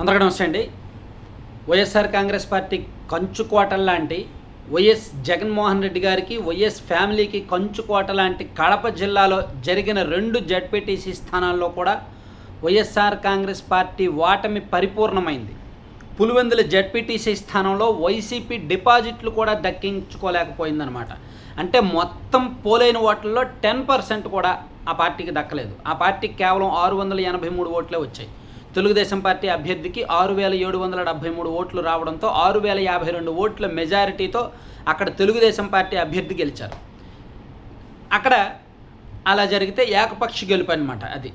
అందరికీ నమస్తే అండి. వైఎస్ఆర్ కాంగ్రెస్ పార్టీ కంచుకోట లాంటి వైఎస్ జగన్మోహన్ రెడ్డి గారికి వైఎస్ ఫ్యామిలీకి కంచుకోట లాంటి కడప జిల్లాలో జరిగిన రెండు జడ్పీటీసీ స్థానాల్లో కూడా వైఎస్ఆర్ కాంగ్రెస్ పార్టీ ఓటమి పరిపూర్ణమైంది. పులివెందుల జడ్పీటీసీ స్థానంలో వైసీపీ డిపాజిట్లు కూడా దక్కించుకోలేకపోయిందనమాట. అంటే మొత్తం పోలైన ఓట్లలో టెన్ పర్సెంట్ కూడా ఆ పార్టీకి దక్కలేదు. ఆ పార్టీకి కేవలం ఆరు వందల ఎనభై మూడు ఓట్లే వచ్చాయి. తెలుగుదేశం పార్టీ అభ్యర్థికి ఆరు వేల ఏడు వందల డెబ్బై మూడు ఓట్లు రావడంతో ఆరు వేల యాభై రెండు ఓట్ల మెజారిటీతో అక్కడ తెలుగుదేశం పార్టీ అభ్యర్థి గెలిచారు. అక్కడ అలా జరిగితే ఏకపక్ష గెలుపు అనమాట అది.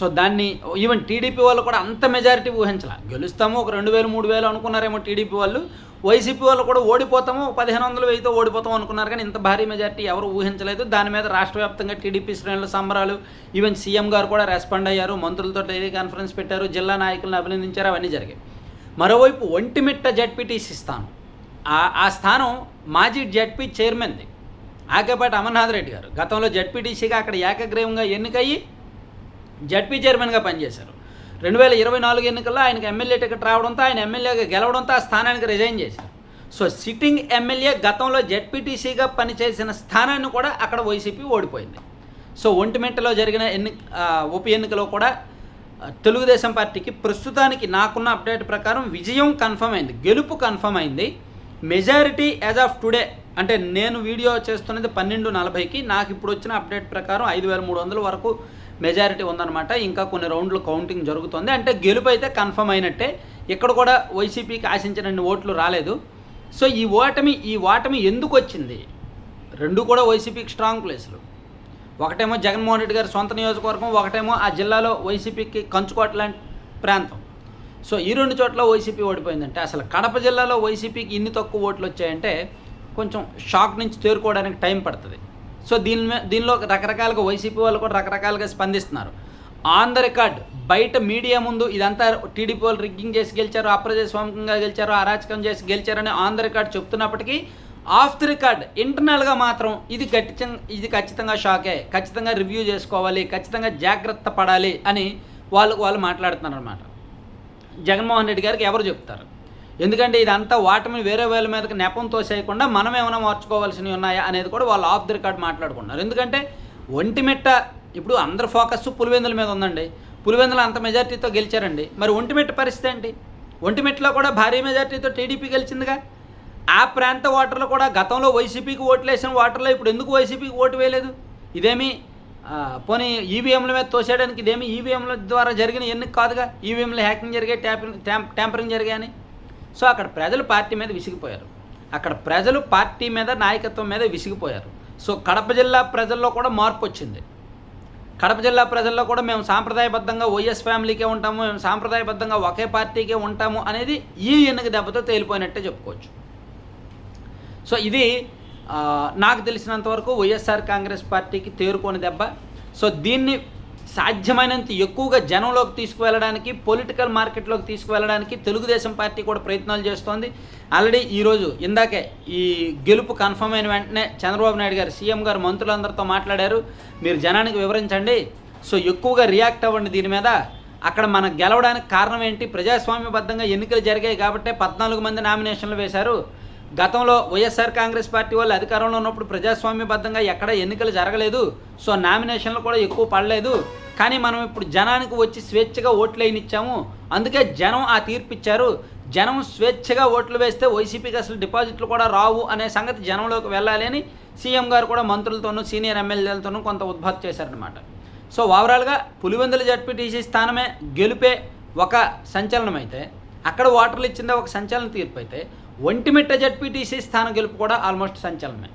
సో దాన్ని ఈవెన్ టీడీపీ వాళ్ళు కూడా అంత మెజారిటీ ఊహించాల. గెలుస్తాము ఒక రెండు వేలు మూడు వేలు అనుకున్నారేమో టీడీపీ వాళ్ళు. వైసీపీ వాళ్ళు కూడా ఓడిపోతాము పదిహేను వందలు వెయ్యితో ఓడిపోతాం అనుకున్నారు కానీ ఇంత భారీ మెజారిటీ ఎవరు ఊహించలేదు. దాని మీద రాష్ట్ర వ్యాప్తంగా టీడీపీ శ్రేణుల సంబరాలు ఈవెన్ సీఎం గారు కూడా రెస్పాండ్ అయ్యారు మంత్రులతో టెలి కాన్ఫరెన్స్ పెట్టారు జిల్లా నాయకులను అభినందించారు అవన్నీ జరిగాయి. మరోవైపు ఒంటిమిట్ట జడ్పీటీసీ స్థానం. ఆ- ఆ స్థానం మాజీ జడ్పీ చైర్మన్ది. ఆకేపాటి అమర్నాథ్ రెడ్డి గారు. గతంలో జడ్పీటీసీగా అక్కడ ఏకగ్రీవంగా ఎన్నికయ్యి జడ్పీ చైర్మన్గా పనిచేశారు. రెండు వేల ఇరవై నాలుగు ఎన్నికల్లో ఆయనకు ఎమ్మెల్యే టికెట్ రావడంతో ఆయన ఎమ్మెల్యేగా గెలవడంతో ఆ స్థానానికి రిజైన్ చేశారు. సో సిట్టింగ్ ఎమ్మెల్యే గతంలో జడ్పీటీసీగా పనిచేసిన స్థానాన్ని కూడా అక్కడ వైసీపీ ఓడిపోయింది. సో ఒంటిమింటలో జరిగిన ఎన్ని ఉప ఎన్నికలో కూడా తెలుగుదేశం పార్టీకి ప్రస్తుతానికి నాకున్న అప్డేట్ ప్రకారం విజయం కన్ఫర్మ్ అయింది. గెలుపు కన్ఫర్మ్ అయింది. మెజారిటీ యాజ్ ఆఫ్ టుడే అంటే నేను వీడియో చేస్తున్నది పన్నెండు నలభైకి నాకు ఇప్పుడు వచ్చిన అప్డేట్ ప్రకారం ఐదు వేల మూడు వందల వరకు మెజారిటీ ఉందన్నమాట. ఇంకా కొన్ని రౌండ్లు కౌంటింగ్ జరుగుతుంది. అంటే గెలుపు అయితే కన్ఫర్మ్ అయినట్టే. ఇక్కడ కూడా వైసీపీకి ఆశించినన్ని ఓట్లు రాలేదు. సో ఈ ఓటమి ఈ ఓటమి ఎందుకు వచ్చింది? రెండు కూడా వైసీపీకి స్ట్రాంగ్ ప్లేసులు. ఒకటేమో జగన్మోహన్ రెడ్డి గారి సొంత నియోజకవర్గం ఒకటేమో ఆ జిల్లాలో వైసీపీకి కంచుకోట లాంటి ప్రాంతం. సో ఈ రెండు చోట్ల వైసీపీ ఓడిపోయిందంటే అసలు కడప జిల్లాలో వైసీపీకి ఇన్ని తక్కువ ఓట్లు వచ్చాయంటే కొంచెం షాక్ నుంచి తేరుకోవడానికి టైం పడుతుంది. సో దీని దీనిలో రకరకాలుగా వైసీపీ వాళ్ళు కూడా రకరకాలుగా స్పందిస్తున్నారు. ఆన్ ద రికార్డ్ బయట మీడియా ముందు ఇదంతా టీడీపీ వాళ్ళు రిగ్గింగ్ చేసి గెలిచారు అప్రజాస్వామికంగా గెలిచారు అరాచకం చేసి గెలిచారని ఆన్ ద రికార్డ్ చెప్తున్నప్పటికీ ఆఫ్ ది రికార్డ్ ఇంటర్నల్గా మాత్రం ఇది ఖచ్చితంగా ఇది ఖచ్చితంగా షాకే ఖచ్చితంగా రివ్యూ చేసుకోవాలి ఖచ్చితంగా జాగ్రత్త పడాలి అని వాళ్ళు వాళ్ళు మాట్లాడుతున్నారు అనమాట జగన్మోహన్ రెడ్డి గారికి ఎవరు చెప్తారు? ఎందుకంటే ఇదంతా వాటమి వేరే వాళ్ళ మీదకి నెపం తోసేయకుండా మనం ఏమైనా మార్చుకోవాల్సినవి ఉన్నాయా అనేది కూడా వాళ్ళు ఆఫ్ ది రికార్డ్ మాట్లాడుకుంటున్నారు. ఎందుకంటే ఒంటిమిట్ట ఇప్పుడు అందరు ఫోకస్ పులివెందుల మీద ఉందండి. పులివెందులు అంత మెజార్టీతో గెలిచారండి. మరి ఒంటిమిట్ట పరిస్థితి ఏంటి? ఒంటిమిట్టలో కూడా భారీ మెజార్టీతో టీడీపీ గెలిచిందిగా? ఆ ప్రాంత ఓటర్లు కూడా గతంలో వైసీపీకి ఓట్లు వేసిన ఓటర్లు ఇప్పుడు ఎందుకు వైసీపీకి ఓటు వేయలేదు? ఇదేమి పోనీ ఈవీఎంల మీద తోసేయడానికి ఇదేమి ఈవీఎంల ద్వారా జరిగిన ఎన్నిక కాదుగా? ఈవీఎంలు హ్యాకింగ్ జరిగాయి ట్యాపింగ్ ట్యాం- ట్యాంపరింగ్ జరిగాయని. సో అక్కడ ప్రజలు పార్టీ మీద విసిగిపోయారు. అక్కడ ప్రజలు పార్టీ మీద నాయకత్వం మీద విసిగిపోయారు. సో కడప జిల్లా ప్రజల్లో కూడా మార్పు వచ్చింది. కడప జిల్లా ప్రజల్లో కూడా మేము సాంప్రదాయబద్ధంగా వైఎస్ ఫ్యామిలీకే ఉంటాము మేము సాంప్రదాయబద్ధంగా ఒకే పార్టీకే ఉంటాము అనేది ఈ ఎన్నిక దెబ్బతో తేలిపోయినట్టే చెప్పుకోవచ్చు. సో ఇది నాకు తెలిసినంత వరకు వైఎస్ఆర్ కాంగ్రెస్ పార్టీకి తేరుకోని దెబ్బ. సో దీన్ని సాధ్యమైనంత ఎక్కువగా జనంలోకి తీసుకువెళ్ళడానికి పొలిటికల్ మార్కెట్లోకి తీసుకువెళ్ళడానికి తెలుగుదేశం పార్టీ కూడా ప్రయత్నాలు చేస్తోంది. ఆల్రెడీ ఈరోజు ఇందాకే ఈ గెలుపు కన్ఫర్మ్ అయిన వెంటనే చంద్రబాబు నాయుడు గారు సీఎం గారు మంత్రులందరితో మాట్లాడారు. మీరు జనానికి వివరించండి. సో ఎక్కువగా రియాక్ట్ అవ్వండి దీని మీద. అక్కడ మనం గెలవడానికి కారణం ఏంటి? ప్రజాస్వామ్యబద్ధంగా ఎన్నికలు జరిగాయి కాబట్టి పద్నాలుగు మంది నామినేషన్లు వేశారు. గతంలో వైఎస్ఆర్ కాంగ్రెస్ పార్టీ వాళ్ళు అధికారంలో ఉన్నప్పుడు ప్రజాస్వామ్యబద్ధంగా ఎక్కడ ఎన్నికలు జరగలేదు. సో నామినేషన్లు కూడా ఎక్కువ పడలేదు. కానీ మనం ఇప్పుడు జనానికి వచ్చి స్వేచ్ఛగా ఓట్లు వేయనిచ్చాము. అందుకే జనం ఆ తీర్పు ఇచ్చారు. జనం స్వేచ్ఛగా ఓట్లు వేస్తే వైసీపీకి అసలు డిపాజిట్లు కూడా రావు అనే సంగతి జనంలోకి వెళ్ళాలి అని సీఎం గారు కూడా మంత్రులతోనూ సీనియర్ ఎమ్మెల్యేలతోనూ కొంత ఉద్భాతి చేశారనమాట సో ఓవరాల్గా పులివెందుల జడ్పీటీసీ స్థానమే గెలుపే ఒక సంచలనం అయితే అక్కడ ఓటర్లు ఇచ్చిందే ఒక సంచలన తీర్పు అయితే ఒంటిమిట్ట జడ్పీటీసీ స్థానం గెలుపు కూడా ఆల్మోస్ట్ సంచలనమే.